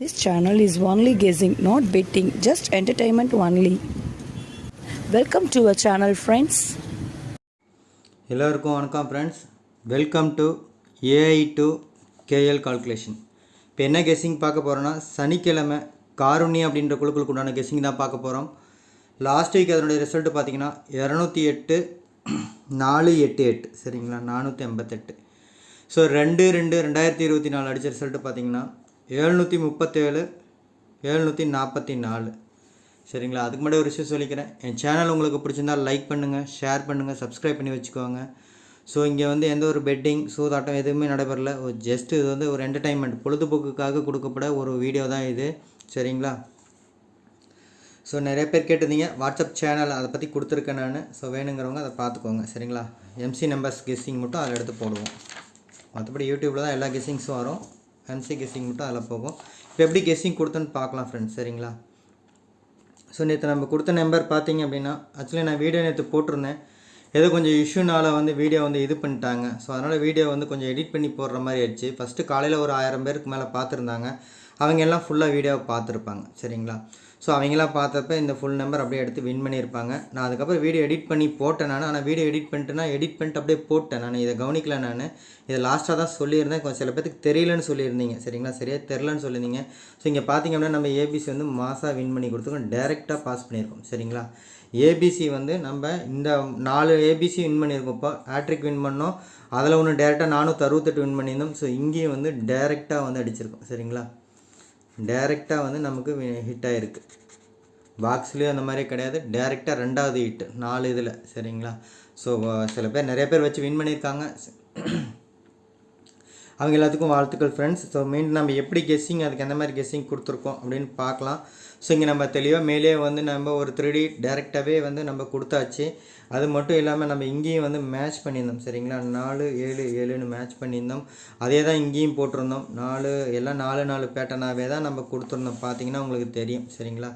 This channel is only guessing, not betting, just entertainment only. Welcome to our channel friends. எல்லோருக்கும் வணக்கம் friends welcome to AI to KL calculation இப்போ என்ன guessing பார்க்க போகிறோன்னா சனிக்கிழமை காருண்யா அப்படின்ற குழுக்களுக்கு உண்டான கெஸ்ஸிங் தான் பார்க்க போகிறோம் லாஸ்ட் வீக் அதனுடைய ரிசல்ட் பார்த்தீங்கன்னா இரநூத்தி எட்டு நாலு எட்டு எட்டு. சரிங்களா? நானூற்றி எண்பத்தெட்டு. ஸோ ரெண்டு ரெண்டு ரெண்டாயிரத்தி இருபத்தி நாலு அடித்த ரிசல்ட்டு பார்த்தீங்கன்னா எழுநூற்றி முப்பத்தேழு எழுநூற்றி நாற்பத்தி நாலு. சரிங்களா? அதுக்கு முன்னாடி ஒரு விஷயம் சொல்லிக்கிறேன். என் சேனல் உங்களுக்கு பிடிச்சிருந்தா லைக் பண்ணுங்கள் ஷேர் பண்ணுங்கள் சப்ஸ்கிரைப் பண்ணி வச்சுக்கோங்க. ஸோ இங்கே வந்து எந்த ஒரு பெட்டிங் சூதாட்டம் எதுவுமே நடைபெறல. ஒரு ஜஸ்ட் இது வந்து ஒரு என்டர்டைன்மெண்ட் பொழுதுபோக்குக்காக கொடுக்கப்பட ஒரு வீடியோ தான் இது. சரிங்களா? ஸோ நிறைய பேர் கேட்டிருந்தீங்க வாட்ஸ்அப் சேனல் அதை பற்றி கொடுத்துருக்கேன் நான். ஸோ வேணுங்கிறவங்க அதை பார்த்துக்கோங்க சரிங்களா? எம்சி நம்பர்ஸ் கெஸ்ஸிங் மட்டும் அதை எடுத்து போடுவோம். மற்றபடி யூடியூப்பில் தான் எல்லா கெஸ்ஸிங்ஸும் வரும். எம்சி கெஸ்ஸிங் மட்டும் அதில் போகும். இப்போ எப்படி கெஸ்ஸிங் கொடுத்தோன்னு பார்க்கலாம் ஃப்ரெண்ட்ஸ் சரிங்களா? ஸோ நேற்று நம்ம கொடுத்த நம்பர் பார்த்தீங்க அப்படின்னா ஆக்சுவலி நான் வீடியோ நேற்று போட்டிருந்தேன். ஏதோ கொஞ்சம் இஷ்யூனால் வந்து வீடியோ வந்து இது பண்ணிட்டாங்க. ஸோ அதனால் வீடியோ வந்து கொஞ்சம் எடிட் பண்ணி போடுற மாதிரி ஆயிடுச்சு. ஃபஸ்ட்டு காலையில் ஒரு ஆயிரம் பேருக்கு மேலே பார்த்துருந்தாங்க. அவங்க எல்லாம் ஃபுல்லாக வீடியோவை பார்த்துருப்பாங்க. சரிங்களா? ஸோ அவங்களாம் பார்த்தப்ப இந்த ஃபுல் நம்பர் அப்படியே எடுத்து வின் பண்ணியிருப்பாங்க. நான் அதுக்கப்புறம் வீடியோ எடிட் பண்ணி போட்டேன் நான். ஆனால் வீடியோ எடிட் பண்ணிட்டுனா எடிட் பண்ணிட்டு அப்படியே போட்டேன் நான். இதை கவனிக்கல நான். இதை லாஸ்ட்டாக தான் சொல்லியிருந்தேன். கொஞ்சம் சில பேத்துக்கு தெரியலன்னு சொல்லியிருந்தீங்க. சரிங்களா? சரியாக தெரிலன்னு சொல்லியிருந்தீங்க. ஸோ இங்கே பார்த்தீங்க அப்படின்னா நம்ம ஏபிசி வந்து மாசாக வின் பண்ணி கொடுத்துருக்கோம். டேரெக்டாக பாஸ் பண்ணியிருக்கோம். சரிங்களா? ஏபிசி வந்து நம்ம இந்த நாலு ஏபிசி வின் பண்ணியிருக்கோம் இப்போ. ஹேட்ரிக் வின் பண்ணோம். அதில் ஒன்று டேரெக்டாக நானூற்றி அறுபத்தெட்டு வின் பண்ணியிருந்தோம். ஸோ இங்கேயும் வந்து டேரெக்டாக வந்து அடிச்சிருக்கோம். சரிங்களா? டேரெக்டாக வந்து நமக்கு ஹிட் ஆகிருக்கு பாக்ஸ்லேயும் அந்த மாதிரி கிடையாது. டேரெக்டாக ரெண்டாவது ஹிட் நாலு இதில். சரிங்களா? ஸோ சில பேர் நிறைய பேர் வச்சு வின் பண்ணியிருக்காங்க. அவங்க எல்லாத்துக்கும் வாழ்த்துக்கள் ஃப்ரெண்ட்ஸ் ஸோ மீண்டும் நம்ம எப்படி கெஸ்ஸிங் அதுக்கு எந்த மாதிரி கெஸ்ஸிங் கொடுத்துருக்கோம் அப்படின்னு பார்க்கலாம். ஸோ இங்கே நம்ம தெளிவாக மேலே வந்து நம்ம ஒரு த்ரீ டி டேரெக்டாகவே வந்து நம்ம கொடுத்தாச்சு. அது மட்டும் இல்லாமல் நம்ம இங்கேயும் வந்து மேட்ச் பண்ணியிருந்தோம். சரிங்களா? நாலு ஏழு ஏழுன்னு மேட்ச் பண்ணியிருந்தோம். அதே தான் இங்கேயும் போட்டிருந்தோம். நாலு எல்லாம் நாலு நாலு பேட்டர்னாகவே தான் நம்ம கொடுத்துருந்தோம். பார்த்தீங்கன்னா உங்களுக்கு தெரியும். சரிங்களா?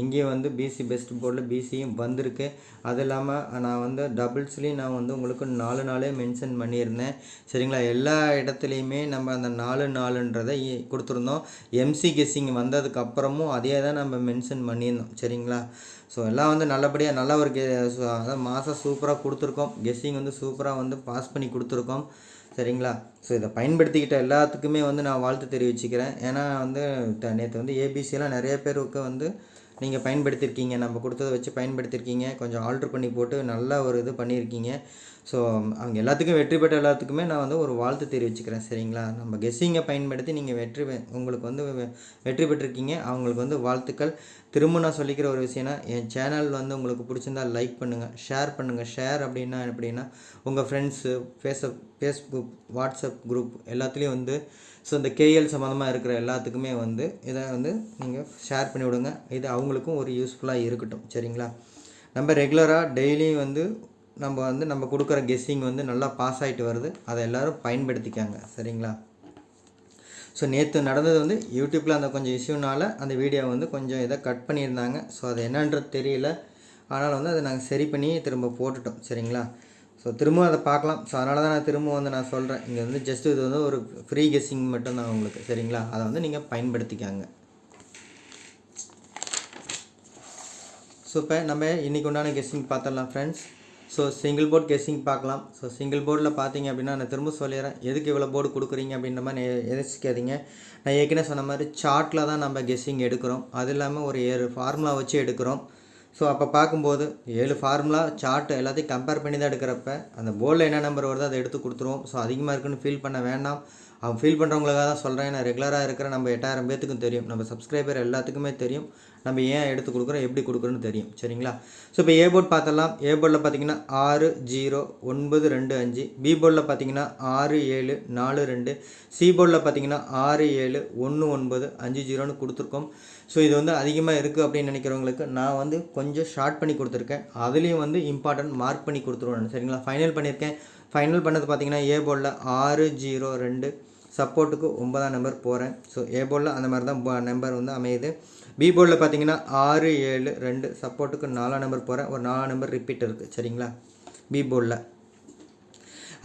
இங்கேயும் வந்து பிசி பெஸ்ட் போர்டில் பிசியும் வந்திருக்கு. அது இல்லாமல் நான் வந்து டபுள்ஸ்லேயும் நான் வந்து உங்களுக்கு நாலு நாளே மென்ஷன் பண்ணியிருந்தேன். சரிங்களா? எல்லா இடத்துலையுமே நம்ம அந்த நாலு நாலுன்றதை கொடுத்துருந்தோம். எம்சி கெஸ்ஸிங் வந்ததுக்கப்புறமும் அதே தான் நம்ம மென்ஷன் பண்ணியிருந்தோம். சரிங்களா? ஸோ எல்லாம் வந்து நல்லபடியாக நல்ல ஒரு கெ அதாவது மாதம் சூப்பராக கொடுத்துருக்கோம். கெஸ்ஸிங் வந்து சூப்பராக வந்து பாஸ் பண்ணி கொடுத்துருக்கோம். சரிங்களா? ஸோ இதை பயன்படுத்திக்கிட்ட எல்லாத்துக்குமே வந்து நான் வாழ்த்து தெரிவிச்சுக்கிறேன். ஏன்னா வந்து நேற்று வந்து ஏபிசியெலாம் நிறைய பேருக்கு வந்து நீங்கள் பயன்படுத்தியிருக்கீங்க நம்ம கொடுத்ததை வச்சு பயன்படுத்தியிருக்கீங்க கொஞ்சம் ஆல்ட்ரு பண்ணி போட்டு நல்ல ஒரு இது பண்ணியிருக்கீங்க. ஸோ அவங்க எல்லாத்துக்கும் வெற்றி பெற்ற எல்லாத்துக்குமே நான் வந்து ஒரு வாழ்த்து தெரிவிச்சுக்கிறேன் சரிங்களா? நம்ம கெஸ்ஸிங்கை பயன்படுத்தி நீங்கள் வெற்றி உங்களுக்கு வந்து வெ- வெற்றி பெற்றிருக்கீங்க. அவங்களுக்கு வந்து வாழ்த்துக்கள். திரும்ப நான் சொல்லிக்கிற ஒரு விஷயம்னா என் சேனல் வந்து உங்களுக்கு பிடிச்சிருந்தா லைக் பண்ணுங்கள் ஷேர் பண்ணுங்கள் ஷேர் அப்படின்னா எப்படின்னா உங்கள் ஃப்ரெண்ட்ஸு ஃபேஸ்அப் ஃபேஸ்புக் வாட்ஸ்அப் குரூப் எல்லாத்துலேயும் வந்து ஸோ இந்த கேஎல் சம்மந்தமாக இருக்கிற எல்லாத்துக்குமே வந்து இதை வந்து நீங்கள் ஷேர் பண்ணி விடுங்க இது அவங்களுக்கும் ஒரு யூஸ்ஃபுல்லாக இருக்கட்டும். சரிங்களா? நம்ம ரெகுலராக டெய்லியும் வந்து நம்ம வந்து நம்ம கொடுக்குற கெஸ்ஸிங் வந்து நல்லா பாஸ் ஆகிட்டு வருது. அதை எல்லோரும் பயன்படுத்திக்காங்க. சரிங்களா? ஸோ நேற்று நடந்தது வந்து யூடியூப்பில் அந்த கொஞ்சம் இஷ்யூனால் அந்த வீடியோ வந்து கொஞ்சம் இதை கட் பண்ணியிருந்தாங்க. ஸோ அது என்னன்றது தெரியல. ஆனால் வந்து அதை நாங்கள் சரி பண்ணி திரும்ப போட்டுட்டோம். சரிங்களா? ஸோ திரும்ப அதை பார்க்கலாம். ஸோ அதனால தான் நான் திரும்ப வந்து நான் சொல்கிறேன் இங்கே வந்து ஜஸ்ட் இது வந்து ஒரு ஃப்ரீ கெஸ்ஸிங் மட்டும்தான் உங்களுக்கு. சரிங்களா? அதை வந்து நீங்கள் பயன்படுத்திக்காங்க. ஸோ இப்போ நம்ம இன்றைக்கி உண்டான கெஸ்ஸிங் பார்த்துடலாம் friends so single board guessing பார்க்கலாம். ஸோ சிங்கிள் போர்டில் பார்த்தீங்க அப்படின்னா நான் திரும்ப சொல்லிடுறேன். எதுக்கு இவ்வளோ போர்டு கொடுக்குறீங்க அப்படின்ற மாதிரி எதிர்ச்சிக்காதீங்க நான் ஏற்கனவே சொன்ன மாதிரி சார்ட்டில் தான் நம்ம கெஸ்ஸிங் எடுக்கிறோம். அது இல்லாமல் ஒரு ஏறு ஃபார்முலா வச்சு எடுக்கிறோம். ஸோ அப்போ பார்க்கும்போது ஏழு ஃபார்முலா சார்ட் எல்லாத்தையும் கம்பேர் பண்ணி தான் எடுக்கிறப்ப அந்த போர்டில் என்ன நம்பர் வருதோ அதை எடுத்து கொடுத்துருவோம். ஸோ அதிகமாக இருக்குன்னு ஃபீல் பண்ண வேண்டாம். அவங்க ஃபீல் பண்ணுறவங்களுக்காக தான் சொல்கிறேன் நான் ரெகுலராக இருக்கிற நம்ம எட்டாயிரம் பேத்துக்கும் தெரியும். நம்ம சப்ஸ்கிரைபர் எல்லாத்துக்குமே தெரியும். நம்ம ஏன் எடுத்து கொடுக்குறோம்? எப்படி கொடுக்குறோன்னு தெரியும். சரிங்களா? ஸோ இப்போ ஏ போர்ட் பார்த்தலாம் ஏ போர்டில் பார்த்தீங்கன்னா ஆறு ஜீரோ ஒன்பது ரெண்டு அஞ்சு. பி போர்டில் பார்த்தீங்கன்னா ஆறு ஏழு நாலு ரெண்டு. சி போர்டில் பார்த்தீங்கன்னா ஆறு ஏழு ஒன்று ஒன்பது அஞ்சு ஜீரோன்னு கொடுத்துருக்கோம். ஸோ இது வந்து அதிகமாக இருக்குது அப்படின்னு நினைக்கிறவங்களுக்கு நான் வந்து கொஞ்சம் ஷார்ட் பண்ணி கொடுத்துருக்கேன். அதுலேயும் வந்து இம்பார்ட்டன்ட் மார்க் பண்ணி கொடுத்துருவேன் சரிங்களா? ஃபைனல் பண்ணியிருக்கேன். ஃபைனல் பண்ணது பார்த்தீங்கன்னா ஏ போர்டில் ஆறு ஜீரோ ரெண்டு சப்போர்ட்டுக்கு ஒன்பதாம் நம்பர் போகிறேன் ஸோ ஏ போர்டில் அந்த மாதிரி தான் நம்பர் வந்து அமையுது. பி போர்டில் பார்த்தீங்கன்னா ஆறு ஏழு ரெண்டு சப்போர்ட்டுக்கு நாலாம் நம்பர் போகிறேன் ஒரு நாலாம் நம்பர் ரிப்பீட் இருக்குது சரிங்களா? பி போர்டில்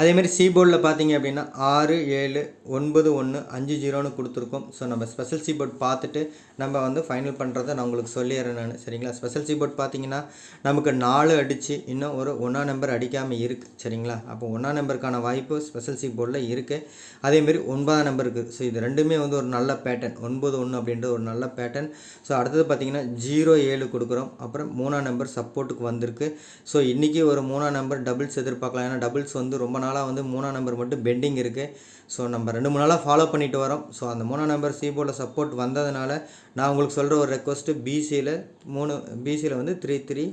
அதேமாதிரி சி போர்டில் பார்த்தீங்க அப்படின்னா ஆறு ஏழு ஒன்பது ஒன்று அஞ்சு ஜீரோன்னு கொடுத்துருக்கோம். ஸோ நம்ம ஸ்பெஷல் சி போர்ட் பார்த்துட்டு நம்ம வந்து ஃபைனல் பண்ணுறதை நான் உங்களுக்கு சொல்லிடுறேன் நான். சரிங்களா? ஸ்பெஷல் சீபோர்ட் பார்த்தீங்கன்னா நமக்கு நாலு அடித்து இன்னும் ஒரு ஒன்றா நம்பர் அடிக்காமல் இருக்குது சரிங்களா? அப்போ ஒன்றா நம்பருக்கான வாய்ப்பு ஸ்பெஷல் சீபோர்டில் இருக்குது அதேமாரி ஒன்பதாம் நம்பர் இருக்குது ஸோ இது ரெண்டுமே வந்து ஒரு நல்ல பேட்டர்ன் ஒன்பது ஒன்று அப்படின்ற ஒரு நல்ல பேட்டர்ன் ஸோ அடுத்தது பார்த்தீங்கன்னா ஜீரோ ஏழு கொடுக்குறோம். அப்புறம் மூணாம் நம்பர் சப்போர்ட்டுக்கு வந்திருக்கு. ஸோ இன்றைக்கி ஒரு மூணாம் நம்பர் டபுள்ஸ் எதிர்பார்க்கலாம். ஏன்னா டபுள்ஸ் வந்து ரொம்ப நாளாக வந்து மூணாம் நம்பர் மட்டும் பெண்டிங் இருக்குது ஸோ நம்ம ரெண்டு மூணு நாளாக ஃபாலோ பண்ணிட்டு வரோம். ஸோ அந்த மூணாம் நம்பர் சி சப்போர்ட் வந்ததுனால நான் உங்களுக்கு சொல்கிற ஒரு ரெக்வஸ்ட்டு பிசியில் மூணு பிசியில் வந்து த்ரீ த்ரீ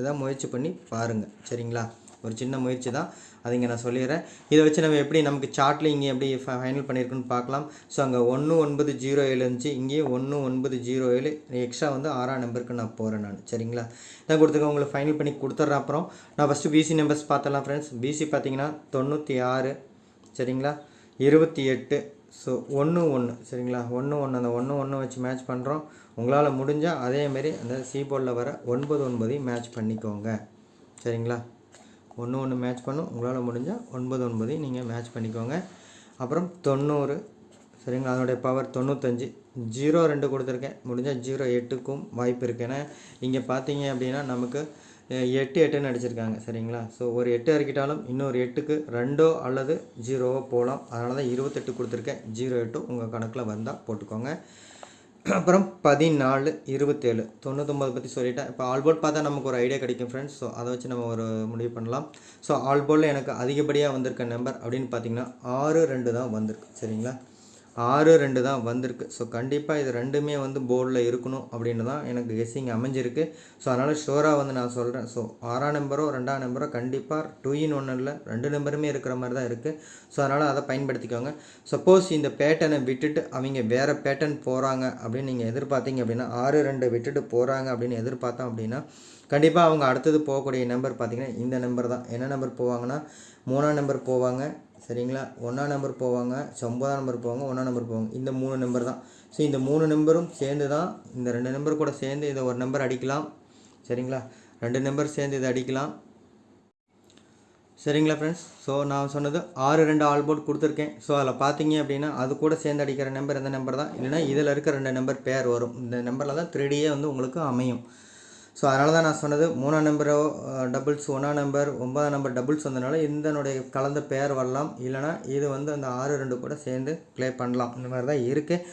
இதான் முயற்சி பண்ணி பாருங்கள் சரிங்களா? ஒரு சின்ன முயற்சி தான். அது இங்கே நான் சொல்லிடுறேன். இதை வச்சு நம்ம எப்படி நமக்கு சார்ட்டில் இங்கே எப்படி ஃபைனல் பண்ணியிருக்குன்னு பார்க்கலாம். ஸோ அங்கே ஒன்று ஒன்பது ஜீரோ ஏழு இருந்துச்சு. இங்கேயும் ஒன்று ஒன்பது ஜீரோ ஏழு. எக்ஸ்ட்ரா வந்து ஆறாம் நம்பருக்கு நான் போகிறேன் நான். சரிங்களா? நான் கொடுத்துக்க உங்களுக்கு ஃபைனல் பண்ணி கொடுத்துட்றேன் அப்புறம். நான் ஃபஸ்ட்டு பிசி நம்பர்ஸ் பார்த்தலாம் ஃப்ரெண்ட்ஸ் பிசி பார்த்தீங்கன்னா தொண்ணூற்றி ஆறு. சரிங்களா? இருபத்தி எட்டு. ஸோ ஒன்று ஒன்று சரிங்களா? ஒன்று ஒன்று அந்த ஒன்று ஒன்று வச்சு மேட்ச் பண்ணுறோம் உங்களால் முடிஞ்சால் அதேமாரி அந்த சி போர்டில் வர ஒன்பது ஒன்பதையும் மேட்ச் பண்ணிக்கோங்க. சரிங்களா? ஒன்று ஒன்று மேட்ச் பண்ணும். உங்களால் முடிஞ்சால் ஒன்பது ஒன்பதையும் நீங்கள் மேட்ச் பண்ணிக்கோங்க. அப்புறம் தொண்ணூறு. சரிங்களா? அதனுடைய பவர் தொண்ணூத்தஞ்சு. ஜீரோ ரெண்டு கொடுத்துருக்கேன். முடிஞ்சால் ஜீரோ எட்டுக்கும் வாய்ப்பு இருக்குது ஏன்னா இங்கே பார்த்தீங்க அப்படின்னா நமக்கு எட்டு எட்டுன்னு அடிச்சிருக்காங்க சரிங்களா? ஸோ ஒரு எட்டு இறக்கிட்டாலும் இன்னொரு எட்டுக்கு ரெண்டோ அல்லது ஜீரோவோ போகலாம் அதனால தான் இருபத்தெட்டு கொடுத்துருக்கேன். ஜீரோ எட்டு உங்கள் கணக்கில் வந்தால் போட்டுக்கோங்க. அப்புறம் பதினாலு இருபத்தேழு தொண்ணூத்தொம்பது பற்றி சொல்லிட்டேன். இப்போ ஆல்போர்ட் பார்த்தா நமக்கு ஒரு ஐடியா கிடைக்கும் ஃப்ரெண்ட்ஸ் ஸோ அதை வச்சு நம்ம ஒரு முடிவு பண்ணலாம். ஸோ ஆல்போர்டில் எனக்கு அதிகப்படியாக வந்திருக்க நம்பர் அப்படின்னு பார்த்தீங்கன்னா ஆறு ரெண்டு தான் வந்திருக்கு சரிங்களா? ஆறு ரெண்டு தான் வந்திருக்கு. ஸோ கண்டிப்பாக இது ரெண்டுமே வந்து போர்டில் இருக்கணும் அப்படின்னு தான் எனக்கு கெஸ்ஸிங் அமைஞ்சிருக்கு. ஸோ அதனால் ஷோராக வந்து நான் சொல்கிறேன் ஸோ ஆறாம் நம்பரோ ரெண்டாம் நம்பரோ கண்டிப்பாக டூ இன் ஒன்னில் ரெண்டு நம்பருமே இருக்கிற மாதிரி தான் இருக்குது ஸோ அதனால் அதை பயன்படுத்திக்கோங்க. சப்போஸ் இந்த பேட்டனை விட்டுட்டு அவங்க வேறு பேட்டர்ன் போகிறாங்க அப்படின்னு நீங்கள் எதிர்பார்த்தீங்க அப்படின்னா ஆறு ரெண்டு விட்டுட்டு போகிறாங்க அப்படின்னு எதிர்பார்த்தோம் அப்படின்னா கண்டிப்பாக அவங்க அடுத்தது போகக்கூடிய நம்பர் பார்த்தீங்கன்னா இந்த நம்பர் தான். என்ன நம்பர் போவாங்கன்னா மூணாம் நம்பர் போவாங்க. சரிங்களா? ஒன்றாம் நம்பர் போவாங்க ஸோ ஒம்பதாம் நம்பர் போவாங்க ஒன்றாம் நம்பர் போவாங்க. இந்த மூணு நம்பர் தான். ஸோ இந்த மூணு நம்பரும் சேர்ந்து தான் இந்த ரெண்டு நம்பர் கூட சேர்ந்து இதை ஒரு நம்பர் அடிக்கலாம். சரிங்களா? ரெண்டு நம்பர் சேர்ந்து இதை அடிக்கலாம். சரிங்களா ஃப்ரெண்ட்ஸ் ஸோ நான் சொன்னது ஆறு ரெண்டு ஆல் போர்ட் கொடுத்துருக்கேன். ஸோ அதில் பார்த்தீங்க அப்படின்னா அது கூட சேர்ந்து அடிக்கிற நம்பர் இந்த நம்பர் தான். இல்லைன்னா இதில் இருக்க ரெண்டு நம்பர் பேர் வரும். இந்த நம்பரில் தான் த்ரீடியே வந்து உங்களுக்கு அமையும். ஸோ அதனால தான் நான் சொன்னது மூணாம் நம்பரோ டபுள்ஸ் ஒன்றாம் நம்பர் ஒன்பதாம் நம்பர் டபுள்ஸ் வந்தனால இதனுடைய கலந்த பேர் வரலாம். இல்லைனா இது வந்து அந்த ஆறு ரெண்டு கூட சேர்ந்து ப்ளே பண்ணலாம். இந்த மாதிரி தான் இருக்குது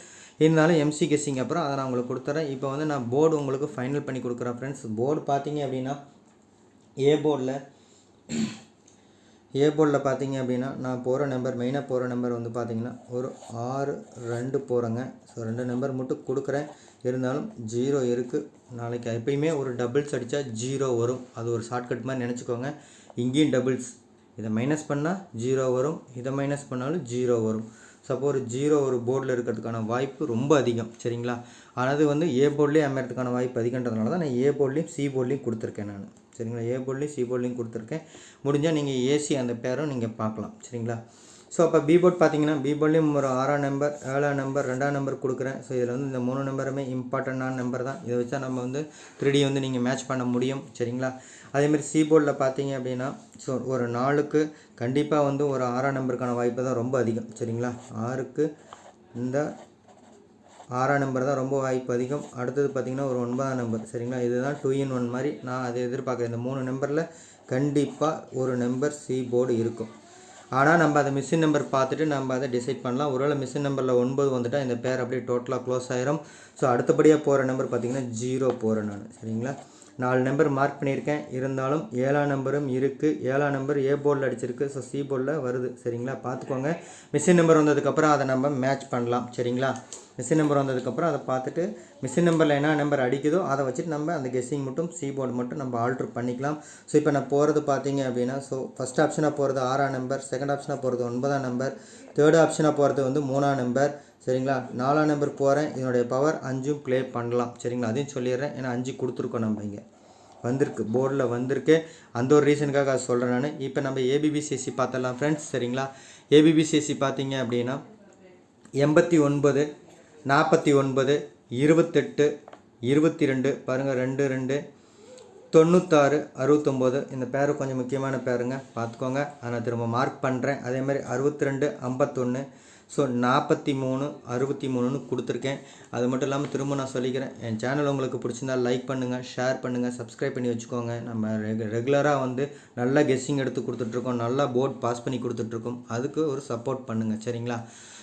இருந்தாலும் எம்சி கெஸ்ஸிங் அப்புறம் அதை நான் உங்களுக்கு கொடுத்துறேன். இப்போ வந்து நான் போர்டு உங்களுக்கு ஃபைனல் பண்ணி கொடுக்குறேன் ஃப்ரெண்ட்ஸ் போர்டு பார்த்தீங்க அப்படின்னா ஏ போர்டில் ஏ போர்டில் பார்த்தீங்க அப்படின்னா நான் போகிற நம்பர் மெயினாக போகிற நம்பர் வந்து பார்த்தீங்கன்னா ஒரு ஆறு ரெண்டு போகிறேங்க ஸோ ரெண்டு நம்பர் மட்டும் கொடுக்குறேன். இருந்தாலும் ஜீரோ இருக்குது நாளைக்கு எப்பயுமே ஒரு டபுள்ஸ் அடித்தா ஜீரோ வரும். அது ஒரு ஷார்ட்கட் மாதிரி நினச்சிக்கோங்க. இங்கேயும் டபுள்ஸ் இதை மைனஸ் பண்ணால் ஜீரோ வரும். இதை மைனஸ் பண்ணாலும் ஜீரோ வரும். சப்போ ஒரு ஜீரோ ஒரு போர்டில் இருக்கிறதுக்கான வாய்ப்பு ரொம்ப அதிகம். சரிங்களா? ஆனால் அது வந்து ஏ போர்ட்லேயும் அமையறதுக்கான வாய்ப்பு அதிகன்றதுனால தான் நான் ஏ போர்ட்லேயும் சி போர்ட்லேயும் கொடுத்துருக்கேன் நான். சரிங்களா? ஏ போர்ட்லேயும் சி போர்ட்லேயும் கொடுத்துருக்கேன். முடிஞ்சால் நீங்கள் ஏசி அந்த பேரும் நீங்கள் பார்க்கலாம். சரிங்களா? ஸோ அப்போ பி போர்ட் பார்த்தீங்கன்னா பி போர்ட்லேயும் ஒரு ஆறாம் நம்பர் ஏழாம் நம்பர் ரெண்டாம் நம்பர் கொடுக்குறேன். ஸோ இதில் வந்து இந்த மூணு நம்பருமே இம்பார்ட்டண்டான நம்பர் தான். இதை வச்சா நம்ம வந்து த்ரீ வந்து நீங்கள் மேட்ச் பண்ண முடியும் சரிங்களா? அதேமாதிரி சி போர்டில் பார்த்தீங்க அப்படின்னா ஸோ ஒரு நாளுக்கு கண்டிப்பாக வந்து ஒரு ஆறாம் நம்பருக்கான வாய்ப்பு தான் ரொம்ப அதிகம் சரிங்களா? ஆறுக்கு இந்த ஆறாம் நம்பர் தான் ரொம்ப வாய்ப்பு அதிகம். அடுத்தது பார்த்திங்கன்னா ஒரு ஒன்பதாம் நம்பர் சரிங்களா? இதுதான் டூ இன் ஒன் மாதிரி நான் அதை எதிர்பார்க்குறேன். இந்த மூணு நம்பரில் கண்டிப்பாக ஒரு நம்பர் சி போர்டு இருக்கும். ஆனால் நம்ம அதை மிஷின் நம்பர் பார்த்துட்டு நம்ம அதை டிசைட் பண்ணலாம். ஒருவேளை மிஷின் நம்பரில் ஒன்பது வந்துட்டால் இந்த பேர் அப்படியே டோட்டலாக க்ளோஸ் ஆயிரும். ஸோ அடுத்தபடியாக போகிற நம்பர் பார்த்திங்கன்னா ஜீரோ போகிறேன் நான். சரிங்களா? நாலு நம்பர் மார்க் பண்ணியிருக்கேன். இருந்தாலும் ஏழாம் நம்பரும் இருக்குது ஏழாம் நம்பர் ஏ போர்டில் அடிச்சிருக்கு. ஸோ சி போர்டில் வருது. சரிங்களா? பார்த்துக்கோங்க. மிஷின் நம்பர் வந்ததுக்கப்புறம் அதை நம்ம மேட்ச் பண்ணலாம். சரிங்களா? மிஷின் நம்பர் வந்ததுக்கப்புறம் அதை பார்த்துட்டு மிஷின் நம்பரில் என்ன நம்பர் அடிக்குதோ அதை வச்சுட்டு நம்ம அந்த கெஸ்ஸிங் மட்டும் சி போர்டு மட்டும் நம்ம ஆல்ட்ரு பண்ணிக்கலாம். ஸோ இப்போ நான் போகிறது பார்த்தீங்க அப்படின்னா ஸோ ஃபஸ்ட் ஆப்ஷனாக போகிறது ஆறாம் நம்பர் செகண்ட் ஆப்ஷனாக போகிறது ஒன்பதாம் நம்பர் தேர்ட் ஆப்ஷனாக போகிறது வந்து மூணாம் நம்பர் சரிங்களா? நாலாம் நம்பர் போகிறேன் இதனுடைய பவர் அஞ்சும் ப்ளே பண்ணலாம். சரிங்களா? அதையும் சொல்லிடுறேன். ஏன்னா அஞ்சு கொடுத்துருக்கோம் நம்ம இங்கே. வந்திருக்கு. போர்டில் வந்திருக்கு. அந்த ஒரு ரீசனுக்காக அதை சொல்கிறேன் நான். இப்போ நம்ம ஏபிபிசிஎஸ்சி பார்த்துடலாம் ஃப்ரெண்ட்ஸ் சரிங்களா? ஏபிபிசிஎஸ்சி பார்த்தீங்க அப்படின்னா எண்பத்தி ஒன்பது நாற்பத்தி ஒன்பது இருபத்தெட்டு இருபத்தி ரெண்டு பாருங்கள் ரெண்டு ரெண்டு தொண்ணூத்தாறு அறுபத்தொம்போது. இந்த பேர் கொஞ்சம் முக்கியமான பேருங்க பார்த்துக்கோங்க. அதை நான் திரும்ப மார்க் பண்ணுறேன் அதேமாதிரி அறுபத்தி ரெண்டு ஐம்பத்தொன்று ஸோ நாற்பத்தி மூணு அறுபத்தி மூணுன்னு கொடுத்துருக்கேன். அது மட்டும் இல்லாமல் திரும்ப நான் சொல்லிக்கிறேன். என் சேனல் உங்களுக்கு பிடிச்சிருந்தா லைக் பண்ணுங்கள் ஷேர் பண்ணுங்கள் சப்ஸ்கிரைப் பண்ணி வச்சுக்கோங்க. நம்ம ரெகு ரெகுலராக வந்து நல்லா கெஸ்ஸிங் எடுத்து கொடுத்துட்ருக்கோம். நல்லா போர்ட் பாஸ் பண்ணி கொடுத்துட்ருக்கோம். அதுக்கு ஒரு சப்போர்ட் பண்ணுங்கள் சரிங்களா?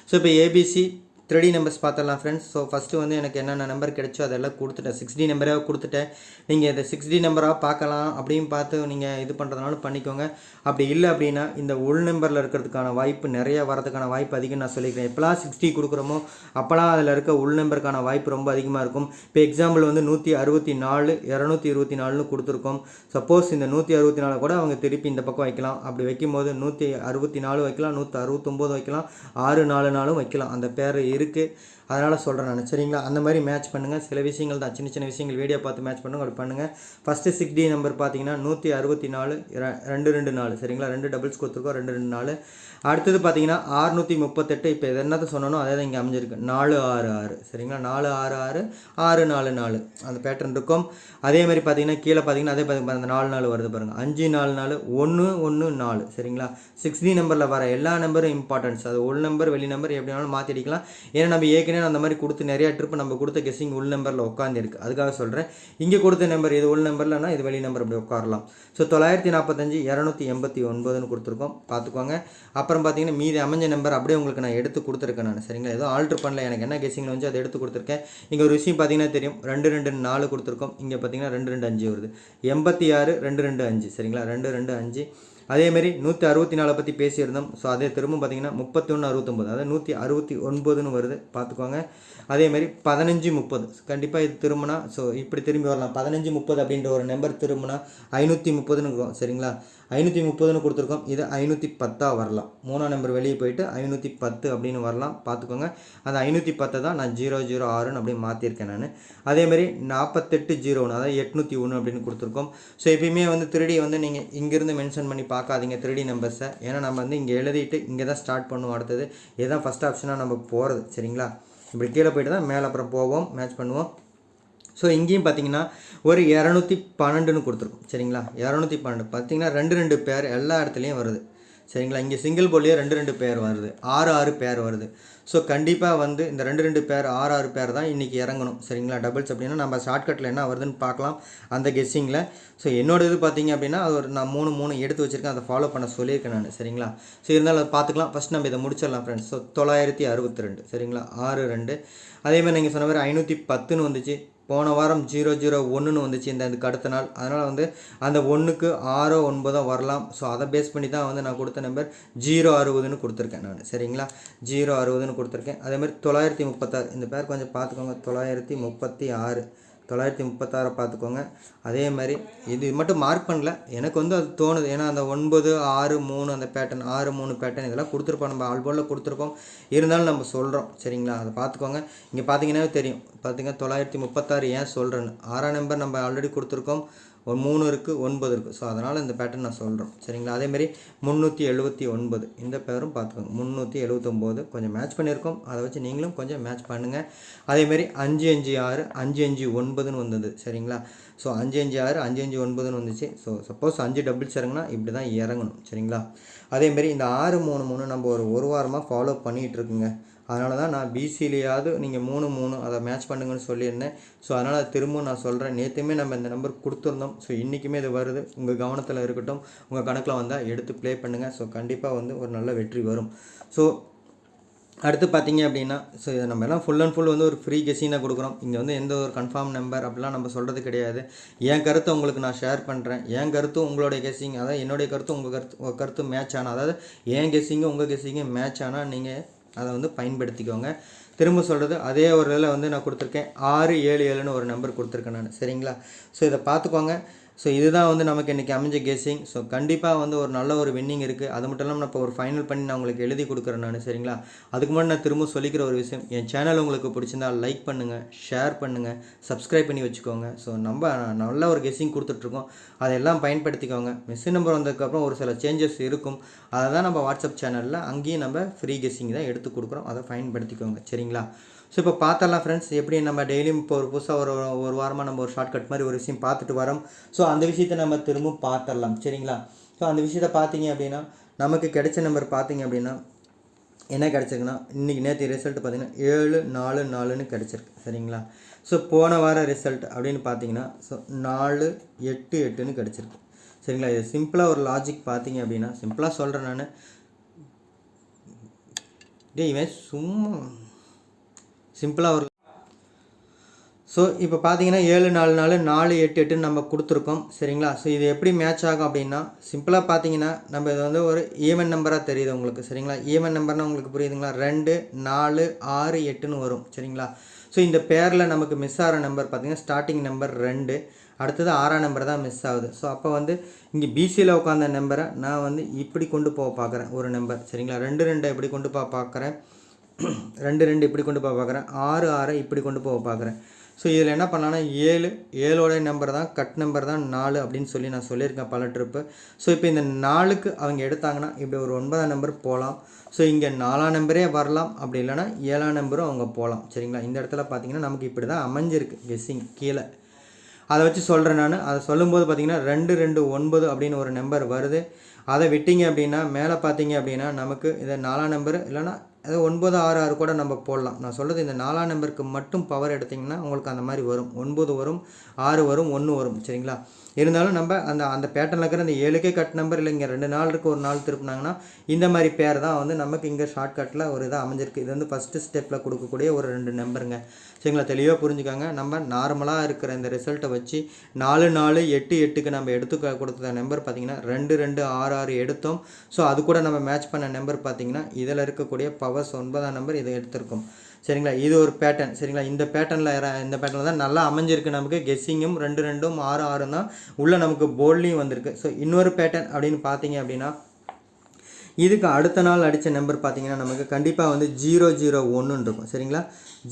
ஸோ இப்போ A B C three numbers பார்த்துடலாம் ஃப்ரெண்ட்ஸ் ஸோ ஃபஸ்ட்டு வந்து எனக்கு என்னென்ன நம்பர் கிடைச்சோ அதெல்லாம் கொடுத்துட்டேன். சிக்ஸ் டி நம்பராக கொடுத்துட்டேன். நீங்கள் இதை சிக்ஸ் டி நம்பராக பார்க்கலாம் அப்படின்னு பார்த்து நீங்கள் இது பண்ணுறதுனாலும் பண்ணிக்கோங்க. அப்படி இல்லை அப்படின்னா இந்த உள் நம்பரில் இருக்கிறதுக்கான வாய்ப்பு நிறைய வரதுக்கான வாய்ப்பு அதிகம் நான் சொல்லிக்கிறேன். எப்போலாம் சிக்ஸ்டி கொடுக்குறோமோ அப்போலாம் அதில் இருக்க உள் நம்பருக்கான வாய்ப்பு ரொம்ப அதிகமாக இருக்கும். இப்போ எக்ஸாம்பிள் வந்து நூற்றி அறுபத்தி நாலு இரநூத்தி இருபத்தி நாலுன்னு கொடுத்துருக்கோம். சப்போஸ் இந்த நூற்றி அறுபத்தி நாலு கூட அவங்க திருப்பி இந்த பக்கம் வைக்கலாம். அப்படி வைக்கும்போது நூற்றி அறுபத்தி நாலு வைக்கலாம் நூற்றி அறுபத்தொம்போது வைக்கலாம் ஆறு நாலு நாளும் வைக்கலாம். அந்த பேர் இருக்குது அதனால் சொல்கிறேன் நான். சரிங்களா? அந்த மாதிரி மேட்ச் பண்ணுங்கள் சில விஷயங்கள் தான். சின்ன சின்ன விஷயங்கள் வீடியோ பார்த்து மேட்ச் பண்ணுங்கள் அப்படி பண்ணுங்கள் ஃபஸ்ட்டு சிக்ஸ் டி நம்பர் பார்த்தீங்கன்னா நூற்றி அறுபத்தி நாலு ரெண்டு ரெண்டு நாலு. சரிங்களா? ரெண்டு டபுள்ஸ் கொடுத்துருக்கோம் ரெண்டு ரெண்டு நாலு. அடுத்தது பார்த்தீங்கன்னா ஆறுநூற்றி முப்பத்தெட்டு. இப்போ இது என்னத்தை சொன்னோம் அதே தான் இங்கே அமைஞ்சிருக்கு. நாலு ஆறு ஆறு. சரிங்களா? நாலு ஆறு ஆறு ஆறு நாலு நாலு. அந்த பேட்டர்ன் இருக்கும். அதே மாதிரி பார்த்தீங்கன்னா கீழே பார்த்தீங்கன்னா அதே பார்த்து அந்த நாலு நாலு வருது பாருங்கள் அஞ்சு நாலு நாலு ஒன்று ஒன்று நாலு. சரிங்களா? சிக்ஸ் டி நம்பரில் வர எல்லா நம்பரும் இம்பார்ட்டன்ஸ் அது உள் நம்பர் வெளி நம்பர் எப்படி வேணாலும் மாற்றி அடிக்கலாம் ஏன்னா நம்ம ஏற்கனவே அந்த மாதிரி கொடுத்து நிறையா ட்ரிப் நம்ம கொடுத்த கெஸ்ஸிங் உள் நம்பரில் உட்காந்துருக்கு அதுக்காக சொல்கிறேன் இங்கே கொடுத்த நம்பர் இது உள் நம்பர்லனா இது வெளி நம்பர் அப்படி உட்காரலாம். ஸோ தொள்ளாயிரத்தி நாற்பத்தஞ்சு இரநூத்தி எண்பத்தி ஒன்பதுன்னு கொடுத்துருக்கோம். பார்த்துக்கோங்க. அப்புறம் பார்த்தீங்கன்னா மீதி அமைஞ்ச நம்பர் அப்படியே உங்களுக்கு நான் எடுத்து கொடுத்துருக்கேன் நான். சரிங்களா? ஏதோ ஆல்ட்ரு பண்ணல. எனக்கு என்ன கெஸ்ஸிங்கில் வந்து அதை எடுத்து கொடுத்துருக்கேன். இங்கே ஒரு விஷயம் பார்த்தீங்கன்னா தெரியும். ரெண்டு ரெண்டு நாலு கொடுத்துருக்கோம். இங்கே பார்த்தீங்கன்னா ரெண்டு ரெண்டு அஞ்சு வருது. எண்பத்தி ஆறு ரெண்டு ரெண்டு அஞ்சு. சரிங்களா? ரெண்டு ரெண்டு அஞ்சு. அதேமாரி நூற்றி அறுபத்தி நாலை பற்றி பேசியிருந்தோம். ஸோ அதே திரும்ப பார்த்தீங்கன்னா முப்பத்தொன்று அறுபத்தொம்பது. அதாவது நூற்றி அறுபத்தி ஒன்பதுன்னு வருது. பார்த்துக்கோங்க அதேமாரி பதினஞ்சு முப்பது. கண்டிப்பாக இது திரும்பினா ஸோ இப்படி திரும்பி வரலாம். பதினஞ்சு முப்பது அப்படின்ற ஒரு நம்பர் திரும்பினா ஐநூற்றி முப்பதுன்னு இருக்கும் சரிங்களா? ஐநூற்றி முப்பதுன்னு கொடுத்துருக்கோம். இது ஐநூற்றி பத்தாக வரலாம். மூணாம் நம்பர் வெளியே போயிட்டு ஐநூற்றி பத்து அப்படின்னு வரலாம். பார்த்துக்கோங்க. அந்த ஐநூற்றி பத்தை தான் நான் ஜீரோ ஜீரோ ஆறுன்னு அப்படியே மாற்றிருக்கேன் நான். அதேமாதிரி நாற்பத்தெட்டு ஜீரோ ஒன்று அதாவது எட்நூற்றி ஒன்று அப்படின்னு கொடுத்துருக்கோம். ஸோ எப்பயுமே வந்து திருடி வந்து நீங்கள் இங்கேருந்து மென்ஷன் பண்ணி பார்க்காதீங்க திருடி நம்பர்ஸை ஏன்னா நம்ம வந்து இங்கே எழுதிட்டு இங்கே தான் ஸ்டார்ட் பண்ணுவோம் அடுத்தது. இதுதான் ஃபஸ்ட் ஆப்ஷனாக நம்ம போகிறது சரிங்களா? இப்படி கீழே போயிட்டு தான் மேலே அப்புறம் போவோம் மேட்ச் பண்ணுவோம். ஸோ இங்கேயும் பார்த்தீங்கன்னா ஒரு இரநூத்தி பன்னெண்டுன்னு கொடுத்துருக்கோம். சரிங்களா? இரநூத்தி பன்னெண்டு. பார்த்தீங்கன்னா ரெண்டு ரெண்டு பேர் எல்லா இடத்துலையும் வருது. சரிங்களா? இங்கே சிங்கிள் போலியே ரெண்டு ரெண்டு பேர் வருது. ஆறு ஆறு பேர் வருது. ஸோ கண்டிப்பாக வந்து இந்த ரெண்டு ரெண்டு பேர் ஆறு ஆறு பேர் தான் இன்றைக்கி இறங்கணும். சரிங்களா? டபுள்ஸ் அப்படின்னா நம்ம ஷார்ட்கட்டில் என்ன வருதுன்னு பார்க்கலாம். அந்த கெஸ்ஸிங்கில் ஸோ என்னோட இது பார்த்தீங்க அப்படின்னா அது ஒரு நான் மூணு மூணு எடுத்து வச்சுருக்கேன். அதை ஃபாலோ பண்ண சொல்லியிருக்கேன் நான். சரிங்களா? ஸோ இருந்தாலும் அதை பார்த்துக்கலாம். ஃபஸ்ட் நம்ம இதை முடிச்சிடலாம் ஃப்ரெண்ட்ஸ் ஸோ தொள்ளாயிரத்தி அறுபத்தி ரெண்டு. சரிங்களா? ஆறு ரெண்டு. அதே மாதிரி நீங்கள் சொன்ன மாதிரி ஐநூற்றி பத்துன்னு வந்துச்சு. போன வாரம் ஜீரோ ஜீரோ ஒன்றுன்னு வந்துச்சு இந்த இதுக்கு அடுத்த நாள். அதனால் வந்து அந்த ஒன்றுக்கு ஆறோ ஒன்பதோ வரலாம். ஸோ அதை பேஸ் பண்ணி தான் வந்து நான் கொடுத்த நம்பர் ஜீரோ அறுபதுன்னு கொடுத்துருக்கேன் நான். சரிங்களா? ஜீரோ அறுபதுன்னு கொடுத்துருக்கேன். அதேமாதிரி தொள்ளாயிரத்தி முப்பத்தாறு. இந்த பேர் கொஞ்சம் பார்த்துக்கோங்க. தொள்ளாயிரத்தி முப்பத்தி ஆறு. தொள்ளாயிரத்தி முப்பத்தாறை பார்த்துக்கோங்க. அதே மாதிரி இது மட்டும் மார்க் பண்ணல. எனக்கு வந்து அது தோணுது. ஏன்னா அந்த ஒன்பது ஆறு மூணு அந்த பேட்டர்ன் ஆறு மூணு பேட்டர்ன் இதெல்லாம் கொடுத்துருப்போம். நம்ம ஆல்போர்டில் கொடுத்துருக்கோம் இருந்தாலும் நம்ம சொல்கிறோம் சரிங்களா? அதை பார்த்துக்கோங்க. இங்கே பார்த்தீங்கன்னா தெரியும். பார்த்தீங்கன்னா தொள்ளாயிரத்தி முப்பத்தாறு ஏன் சொல்கிறேன்னு ஆறாம் நம்பர் நம்ம ஆல்ரெடி கொடுத்துருக்கோம். ஒரு மூணு இருக்குது ஒன்பது இருக்குது ஸோ அதனால் இந்த பேட்டர்ன் நான் சொல்கிறோம் சரிங்களா? அதேமாரி முந்நூற்றி எழுபத்தி ஒன்பது. இந்த பேரும் பார்த்துக்கோங்க. முந்நூற்றி எழுபத்தொம்போது கொஞ்சம் மேட்ச் பண்ணியிருக்கோம். அதை வச்சு நீங்களும் கொஞ்சம் மேட்ச் பண்ணுங்கள் அதேமாரி அஞ்சு அஞ்சு ஆறு அஞ்சு அஞ்சு ஒன்பதுன்னு வந்தது. சரிங்களா? ஸோ அஞ்சு அஞ்சு ஆறு அஞ்சு அஞ்சு ஒன்பதுன்னு வந்துச்சு. ஸோ சப்போஸ் அஞ்சு டபுள்ஸ் இறங்குனா இப்படி தான் இறங்கணும். சரிங்களா? அதேமாரி இந்த ஆறு மூணு மூணு நம்ம ஒரு ஒரு வாரமாக ஃபாலோ பண்ணிகிட்டு இருக்குங்க. அதனால தான் நான் பிசிலேயாவது நீங்கள் மூணு மூணு அதை மேட்ச் பண்ணுங்கன்னு சொல்லியிருந்தேன். ஸோ அதனால் திரும்பவும் நான் சொல்கிறேன் நேற்றுமே நம்ம இந்த நம்பர் கொடுத்துருந்தோம். ஸோ இன்றைக்குமே இது வருது. உங்கள் கவனத்தில் இருக்கட்டும். உங்கள் கணக்கில் வந்தால் எடுத்து ப்ளே பண்ணுங்கள் ஸோ கண்டிப்பாக வந்து ஒரு நல்ல வெற்றி வரும். ஸோ அடுத்து பார்த்தீங்க அப்படின்னா ஸோ இதை நம்ம எல்லாம் ஃபுல் அண்ட் ஃபுல் வந்து ஒரு ஃப்ரீ கெசினாக கொடுக்குறோம். இங்கே வந்து எந்த ஒரு கன்ஃபார்ம் நம்பர் அப்படிலாம் நம்ம சொல்கிறது கிடையாது. என் கருத்தை உங்களுக்கு நான் ஷேர் பண்ணுறேன் என் கருத்து உங்களுடைய கெஸிங் அதாவது என்னுடைய கருத்து உங்கள் கருத்து கருத்து மேட்ச் ஆனால் அதாவது என் கெஸிங்கும் உங்கள் கெஸிங்கும் மேட்ச் ஆனால் நீங்கள் அதை வந்து பயன்படுத்திக்கோங்க. திரும்ப சொல்கிறது அதே ஒரு இதில் வந்து நான் கொடுத்துருக்கேன். ஆறு ஏழு ஏழுன்னு ஒரு நம்பர் கொடுத்துருக்கேன் நான். சரிங்களா? ஸோ இதை பார்த்துக்கோங்க. ஸோ இதுதான் வந்து நமக்கு இன்றைக்கி அமைஞ்ச கெஸ்ஸிங் ஸோ கண்டிப்பாக வந்து ஒரு நல்ல ஒரு வின்னிங் இருக்குது அது மட்டும் இல்லாமல் நான் இப்போ ஒரு ஃபைனல் பண்ணி நான் உங்களுக்கு எழுதி கொடுக்குறேன் நான் சரிங்களா? அதுக்கு முன்னாடி நான் திரும்ப சொல்லிக்கிற ஒரு விஷயம் என் சேனல் உங்களுக்கு பிடிச்சிருந்தா லைக் பண்ணுங்கள் ஷேர் பண்ணுங்கள் சப்ஸ்கிரைப் பண்ணி வச்சுக்கோங்க. ஸோ நம்ம நல்ல ஒரு கெஸ்ஸிங் கொடுத்துட்ருக்கோம். அதெல்லாம் பயன்படுத்திக்கோங்க. மிஷின் நம்பர் வந்ததுக்கப்புறம் ஒரு சில சேஞ்சஸ் இருக்கும். அதை தான் நம்ம வாட்ஸ்அப் சேனலில் அங்கேயும் நம்ம ஃப்ரீ கெஸ்ஸிங் தான் எடுத்து கொடுக்குறோம். அதை பயன்படுத்திக்கோங்க சரிங்களா? ஸோ இப்போ பார்த்தலாம் ஃப்ரெண்ட்ஸ் எப்படி நம்ம டெய்லியும் இப்போ ஒரு புதுசாக ஒரு ஒரு வாரமாக நம்ம ஒரு ஷார்ட்கட் மாதிரி ஒரு விஷயம் பார்த்துட்டு வரோம். ஸோ அந்த விஷயத்தை நம்ம திரும்ப பார்த்துடலாம் சரிங்களா? ஸோ அந்த விஷயத்தை பார்த்தீங்க அப்படின்னா நமக்கு கிடைச்ச நம்பர் பார்த்தீங்க அப்படின்னா என்ன கிடச்சிருக்குன்னா இன்றைக்கி நேற்று ரிசல்ட் பார்த்தீங்கன்னா ஏழு நாலு நாலுன்னு கிடச்சிருக்கு சரிங்களா? ஸோ போன வார ரிசல்ட் அப்படின்னு பார்த்தீங்கன்னா ஸோ நாலு எட்டு எட்டுன்னு கிடச்சிருக்கு சரிங்களா? இது சிம்பிளாக ஒரு லாஜிக் பார்த்தீங்க அப்படின்னா சிம்பிளாக சொல்கிறேன் நான். டே இவன் சும்மா சிம்பிளாக ஒரு ஸோ இப்போ பார்த்தீங்கன்னா ஏழு நாலு நாலு நாலு எட்டு எட்டுன்னு நம்ம கொடுத்துருக்கோம். சரிங்களா? ஸோ இது எப்படி மேட்ச் ஆகும் அப்படின்னா சிம்பிளாக பார்த்தீங்கன்னா நம்ம இது வந்து ஒரு ஈவன் நம்பராக தெரியுது உங்களுக்கு. சரிங்களா? ஈவன் நம்பர்னால் உங்களுக்கு புரியுதுங்களா? ரெண்டு நாலு ஆறு எட்டுன்னு வரும். சரிங்களா? ஸோ இந்த பேரில் நமக்கு மிஸ் ஆகிற நம்பர் பார்த்தீங்கன்னா ஸ்டார்டிங் நம்பர் ரெண்டு. அடுத்தது ஆறாம் நம்பர் தான் மிஸ் ஆகுது. ஸோ அப்போ வந்து இங்கே பிசியில் உட்காந்த நம்பரை நான் வந்து இப்படி கொண்டு போக பார்க்குறேன் ஒரு நம்பர் சரிங்களா? ரெண்டு ரெண்டை எப்படி கொண்டு போக பார்க்குறேன் ரெண்டு ரெண்டு இப்படி கொண்டு போக பார்க்குறேன். ஆறு ஆறை இப்படி கொண்டு போக பார்க்குறேன். ஸோ இதில் என்ன பண்ணலான்னா ஏழு ஏழோட நம்பர் தான் கட் நம்பர் தான் நாலு அப்படின்னு சொல்லி நான் சொல்லியிருக்கேன் பல ட்ரிப்பு ஸோ இப்போ இந்த நாலுக்கு அவங்க எடுத்தாங்கன்னா இப்படி ஒரு ஒன்பதாம் நம்பர் போகலாம். ஸோ இங்கே நாலாம் நம்பரே வரலாம். அப்படி இல்லைன்னா ஏழாம் நம்பரும் அவங்க போகலாம். சரிங்களா? இந்த இடத்துல பார்த்தீங்கன்னா நமக்கு இப்படி தான் அமைஞ்சிருக்கு கெஸ்ஸிங் கீழே. அதை வச்சு சொல்கிறேன் நான். அதை சொல்லும்போது பார்த்தீங்கன்னா ரெண்டு ரெண்டு ஒன்பது அப்படின்னு ஒரு நம்பர் வருது. அதை விட்டிங்க அப்படின்னா மேலே பார்த்தீங்க அப்படின்னா நமக்கு இதை நாலாம் நம்பர் இல்லைன்னா அது ஒன்பது ஆறு ஆறு கூட நம்ம போடலாம். நான் சொல்கிறது இந்த நாலாம் நம்பருக்கு மட்டும் பவர் எடுத்திங்கன்னா உங்களுக்கு அந்த மாதிரி வரும். ஒன்பது வரும் ஆறு வரும் ஒன்று வரும். சரிங்களா? இருந்தாலும் நம்ம அந்த அந்த பேட்டர்னில் இருக்கிற அந்த ஏழுக்கே கட் நம்பர் இல்லை இங்கே ரெண்டு நாள் இருக்கு ஒரு நாள் திருப்பினாங்கன்னா இந்த மாதிரி பேர் தான் வந்து நமக்கு இங்கே ஷார்ட்கட்டில் ஒரு இதாக அமைஞ்சிருக்கு. இது வந்து ஃபஸ்ட்டு ஸ்டெப்பில் கொடுக்கக்கூடிய ஒரு ரெண்டு நம்பருங்க சரிங்களா தெளிவாக புரிஞ்சுக்காங்க. நம்ம நார்மலாக இருக்கிற இந்த ரிசல்ட்டை வச்சு நாலு நாலு எட்டு எட்டுக்கு நம்ம எடுத்து கொடுத்த நம்பர் பார்த்தீங்கன்னா ரெண்டு ரெண்டு ஆறு ஆறு எடுத்தோம். ஸோ அது கூட நம்ம மேட்ச் பண்ண நம்பர் பார்த்தீங்கன்னா இதில் இருக்கக்கூடிய பவர்ஸ் ஒன்பதாம் நம்பர் இதை எடுத்திருக்கோம். சரிங்களா? இது ஒரு பேட்டர்ன் சரிங்களா? இந்த பேட்டர்னில் இந்த பேட்டர்னில் தான் நல்லா அமைஞ்சிருக்கு நமக்கு. கெஸ்ஸிங்கும் ரெண்டு ரெண்டும் ஆறு ஆறும் தான் உள்ளே நமக்கு போல்ட்லேயும் வந்திருக்கு. ஸோ இன்னொரு பேட்டர்ன் அப்படின்னு பார்த்தீங்க அப்படின்னா இதுக்கு அடுத்த நாள் அடித்த நம்பர் பார்த்தீங்கன்னா நமக்கு கண்டிப்பாக வந்து ஜீரோ ஜீரோ ஒன்றுன்னு இருக்கும். சரிங்களா?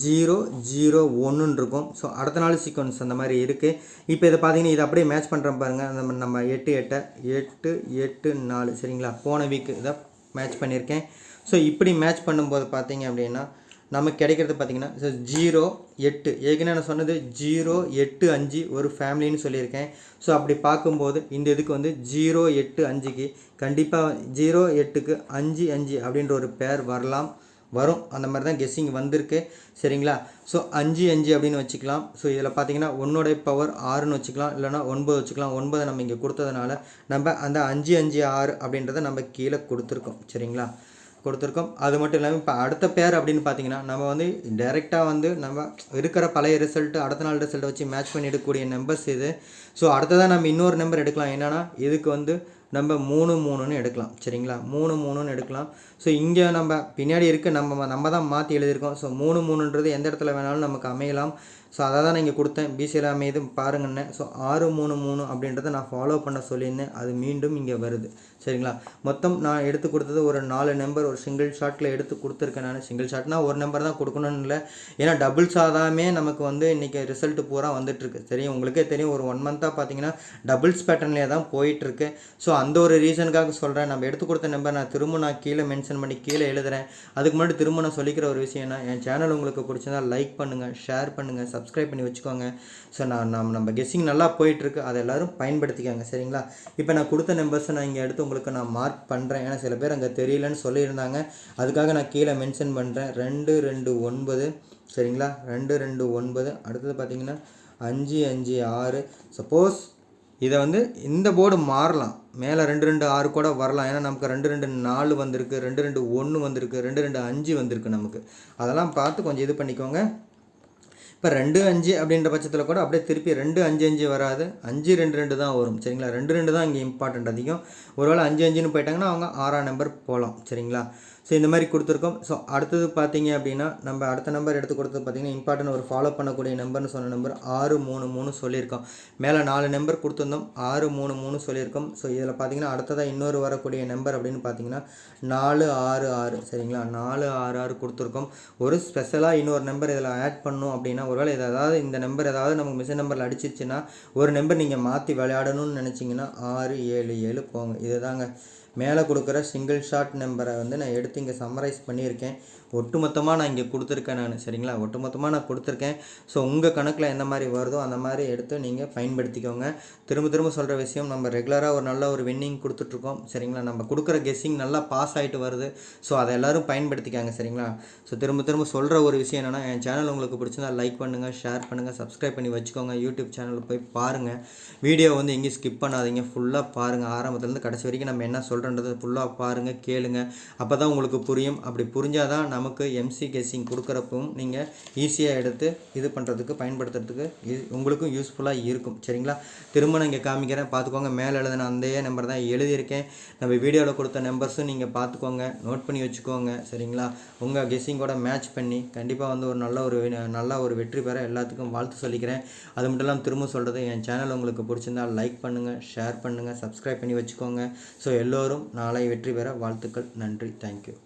ஜீரோ ஜீரோ ஒன்றுன்னு இருக்கும். ஸோ அடுத்த நாள் சீக்வன்ஸ் அந்த மாதிரி இருக்குது இப்போ இதை பார்த்தீங்கன்னா இதை அப்படியே மேட்ச் பண்ணுறோம் பாருங்கள் நம்ம நம்ம எட்டு எட்டை எட்டு எட்டு நாலு. சரிங்களா? போன வீக்கு இதை மேட்ச் பண்ணியிருக்கேன். ஸோ இப்படி மேட்ச் பண்ணும்போது பார்த்தீங்க அப்படின்னா நமக்கு கிடைக்கிறது பார்த்தீங்கன்னா ஸோ ஜீரோ எட்டு. ஏற்கனவே நான் சொன்னது ஜீரோ எட்டு அஞ்சு ஒரு ஃபேமிலின்னு சொல்லியிருக்கேன். ஸோ அப்படி பார்க்கும்போது இந்த இதுக்கு வந்து ஜீரோ எட்டு அஞ்சுக்கு கண்டிப்பாக ஜீரோ எட்டுக்கு அஞ்சு அஞ்சு அப்படின்ற ஒரு பேர் வரலாம் வரும். அந்த மாதிரி தான் கெஸ்ஸிங் வந்திருக்கு. சரிங்களா? ஸோ அஞ்சு அஞ்சு அப்படின்னு வச்சுக்கலாம். ஸோ இதில் பார்த்தீங்கன்னா ஒன்னோடைய பவர் ஆறுன்னு வச்சுக்கலாம். இல்லைனா ஒன்பது வச்சுக்கலாம். ஒன்பதை நம்ம இங்கே கொடுத்ததுனால நம்ம அந்த அஞ்சு அஞ்சு ஆறு அப்படின்றத நம்ம கீழே கொடுத்துருக்கோம். சரிங்களா? கொடுத்துருக்கோம். அது மட்டும் இல்லாமல் இப்போ அடுத்த பேர் அப்படின்னு பார்த்தீங்கன்னா நம்ம வந்து டைரெக்டாக வந்து நம்ம இருக்கிற பழைய ரிசல்ட்டு அடுத்த நாள் ரிசல்ட்டை வச்சு மேட்ச் பண்ணி எடுக்கக்கூடிய நம்பர்ஸ் இது. ஸோ அடுத்ததாக நம்ம இன்னொரு நம்பர் எடுக்கலாம். என்னென்னா இதுக்கு வந்து நம்ம மூணு மூணுன்னு எடுக்கலாம். சரிங்களா? மூணு மூணுன்னு எடுக்கலாம். ஸோ இங்கே நம்ம பின்னாடி இருக்க நம்ம நம்ம தான் மாற்றி எழுதியிருக்கோம். ஸோ மூணு மூணுன்றது எந்த இடத்துல வேணாலும் நமக்கு அமையலாம். ஸோ அதை தான் நான் இங்கே கொடுத்தேன். பிசியில் அமையுது பாருங்கண்ணே ஸோ ஆறு மூணு மூணு அப்படின்றத நான் ஃபாலோ பண்ண சொல்லியிருந்தேன். அது மீண்டும் இங்கே வருது. சரிங்களா? மொத்தம் நான் எடுத்து கொடுத்தது ஒரு நாலு நம்பர் ஒரு சிங்கிள் ஷாட்டில் எடுத்து கொடுத்துருக்கேன் நான். சிங்கிள் ஷாட்னா ஒரு நம்பர் தான் கொடுக்கணும்னு இல்லை. ஏன்னா டபுள் சாதாமே நமக்கு வந்து இன்றைக்கி ரிசல்ட் பூரா வந்துட்டுருக்கு. தெரியும்? உங்களுக்கே தெரியும். ஒரு ஒன் மந்த்தாக பார்த்தீங்கன்னா டபுள்ஸ் பேட்டர்ன்லேயே தான் போயிட்டுருக்கு. ஸோ அந்த ஒரு ரீசனுக்காக சொல்கிறேன் நம்ம எடுத்து கொடுத்த நம்பர் நான் திரும்ப நான் கீழே மென்ஷன் பண்ணி கீழே எழுதுகிறேன் அதுக்கு முன்னாடி திரும்ப நான் சொல்லிக்கிற ஒரு விஷயம்னா என் சேனல் உங்களுக்கு பிடிச்சதா லைக் பண்ணுங்கள் ஷேர் பண்ணுங்கள் சப்ஸ்கிரைப் பண்ணி வச்சுக்கோங்க. ஸோ நான் நம்ம நம்ம கெஸ்ஸிங் நல்லா போயிட்டுருக்கு. அதை எல்லாரும் பயன்படுத்திக்கோங்க. சரிங்களா? இப்போ நான் கொடுத்த நம்பர்ஸை நான் இங்கே எடுத்து உங்களுக்கு நான் மார்க் பண்ணுறேன் ஏன்னா சில பேர் அங்கே தெரியலன்னு சொல்லியிருந்தாங்க. அதுக்காக நான் கீழே மென்ஷன் பண்ணுறேன் ரெண்டு ரெண்டு ஒன்பது. சரிங்களா? ரெண்டு ரெண்டு ஒன்பது. அடுத்தது பார்த்தீங்கன்னா அஞ்சு அஞ்சு ஆறு. சப்போஸ் இதை வந்து இந்த போர்டு மாறலாம். மேலே ரெண்டு ரெண்டு ஆறு கூட வரலாம். ஏன்னா நமக்கு ரெண்டு ரெண்டு நாலு வந்திருக்கு. ரெண்டு ரெண்டு ஒன்று வந்திருக்கு. ரெண்டு ரெண்டு அஞ்சு வந்திருக்கு நமக்கு. அதெல்லாம் பார்த்து கொஞ்சம் இது பண்ணிக்கோங்க. இப்போ ரெண்டு அஞ்சு அப்படின்ற பட்சத்தில் கூட அப்படியே திருப்பி ரெண்டு அஞ்சு அஞ்சு வராது. அஞ்சு ரெண்டு ரெண்டு தான் வரும். சரிங்களா? ரெண்டு ரெண்டு தான் இங்கே இம்பார்ட்டண்ட் அதிகம். ஒருவேளை அஞ்சு அஞ்சுன்னு போயிட்டாங்கன்னா அவங்க ஆறாம் நம்பர் போகலாம் சரிங்களா? ஸோ இந்த மாதிரி கொடுத்துருக்கோம். ஸோ அடுத்தது பார்த்தீங்க அப்படின்னா நம்ம அடுத்த நம்பர் எடுத்து கொடுத்தது பார்த்தீங்கன்னா இம்பார்ட்டன்ட் ஒரு ஃபாலோ பண்ணக்கூடிய நம்பர்னு சொன்ன நம்பர் ஆறு மூணு மூணு சொல்லியிருக்கோம். மேலே நாலு நம்பர் கொடுத்துருந்தோம். ஆறு மூணு மூணு சொல்லியிருக்கோம். ஸோ இதில் பார்த்தீங்கன்னா அடுத்ததாக இன்னொரு வரக்கூடிய நம்பர் அப்படின்னு பார்த்தீங்கன்னா நாலு ஆறு ஆறு. சரிங்களா? நாலு ஆறு ஆறு கொடுத்துருக்கோம். ஒரு ஸ்பெஷலாக இன்னொரு நம்பர் இதில் ஆட் பண்ணணும் அப்படின்னா ஒருவேளை ஏதாவது இந்த நம்பர் ஏதாவது நமக்கு மிஷின் நம்பரில் அடிச்சிருச்சுன்னா ஒரு நம்பர் நீங்கள் மாற்றி விளையாடணும்னு நினச்சிங்கன்னா ஆறு ஏழு ஏழு போங்க. இதுதாங்க. மேலே கொடுக்குற சிங்கிள் ஷாட் நம்பரை வந்து நான் எடுத்து இங்கே சம்மரைஸ் பண்ணியிருக்கேன். ஒட்டுமொத்தமாக நான் இங்கே கொடுத்துருக்கேன் நான் சரிங்களா? ஒட்டுமொத்தமாக நான் கொடுத்துருக்கேன். ஸோ உங்கள் கணக்கில் என்ன மாதிரி வருதோ அந்த மாதிரி எடுத்து நீங்கள் பயன்படுத்திக்கோங்க. திரும்ப திரும்ப சொல்கிற விஷயம் நம்ம ரெகுலராக ஒரு நல்ல ஒரு வின்னிங் கொடுத்துட்ருக்கோம் சரிங்களா? நம்ம கொடுக்குற கெஸ்ஸிங் நல்லா பாஸ் ஆகிட்டு வருது. ஸோ அதை எல்லோரும் பயன்படுத்திக்காங்க சரிங்களா? ஸோ திரும்ப திரும்ப சொல்கிற ஒரு விஷயம் என்னென்னா என் சேனல் உங்களுக்கு பிடிச்சிருந்தா லைக் பண்ணுங்கள் ஷேர் பண்ணுங்கள் சப்ஸ்கிரைப் பண்ணி வச்சுக்கோங்க. யூடியூப் சேனலில் போய் பாருங்கள் வீடியோ வந்து எங்கேயும் ஸ்கிப் பண்ணாதீங்க. ஃபுல்லாக பாருங்கள் ஆரம்பத்துலேருந்து கடைசி வரைக்கும் நம்ம என்ன சொல்கிறன்றது ஃபுல்லாக பாருங்கள் கேளுங்க. அப்போ தான் உங்களுக்கு புரியும். அப்படி புரிஞ்சால் தான் நம்ம நமக்கு எம்சி கெஸ்ஸிங் கொடுக்குறப்பவும் நீங்கள் ஈஸியாக எடுத்து இது பண்ணுறதுக்கு பயன்படுத்துறதுக்கு இது உங்களுக்கும் யூஸ்ஃபுல்லாக இருக்கும். சரிங்களா? திரும்ப நான் இங்கே காமிக்கிறேன். பார்த்துக்கோங்க மேலே எழுதின அந்த நம்பர் தான் எழுதியிருக்கேன். நம்ம வீடியோவில் கொடுத்த நம்பர்ஸும் நீங்கள் பார்த்துக்கோங்க நோட் பண்ணி வச்சுக்கோங்க. சரிங்களா? உங்கள் கெஸ்ஸிங்கோட மேட்ச் பண்ணி கண்டிப்பாக வந்து ஒரு நல்ல ஒரு நல்ல ஒரு வெற்றி பெற எல்லாத்துக்கும் வாழ்த்து சொல்லிக்கிறேன். அது மட்டும் இல்லாமல் திரும்ப சொல்கிறது என் சேனல் உங்களுக்கு பிடிச்சிருந்தா லைக் பண்ணுங்கள் ஷேர் பண்ணுங்கள் சப்ஸ்கிரைப் பண்ணி வச்சுக்கோங்க. ஸோ எல்லோரும் நாளை வெற்றி பெற வாழ்த்துக்கள். நன்றி. தேங்க்யூ